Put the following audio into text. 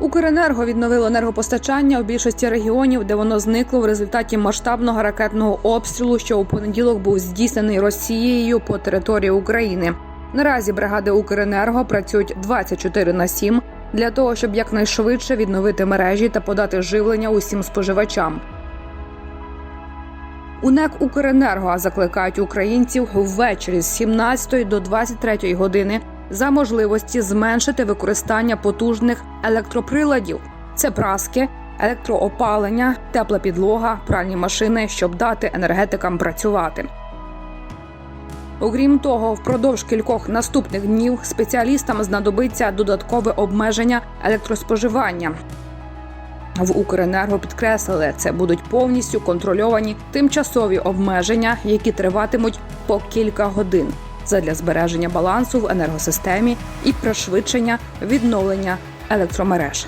Укренерго відновило енергопостачання у більшості регіонів, де воно зникло в результаті масштабного ракетного обстрілу, що у понеділок був здійснений Росією по території України. Наразі бригади Укренерго працюють 24 на 7 для того, щоб якнайшвидше відновити мережі та подати живлення усім споживачам. У НЕК Укренерго закликають українців ввечері з 17 до 23 години за можливості зменшити використання потужних електроприладів. Це праски, електроопалення, тепла підлога, пральні машини, щоб дати енергетикам працювати. Окрім того, впродовж кількох наступних днів спеціалістам знадобиться додаткове обмеження електроспоживання. В Укренерго підкреслили, це будуть повністю контрольовані тимчасові обмеження, які триватимуть по кілька годин задля збереження балансу в енергосистемі і пришвидшення відновлення електромереж.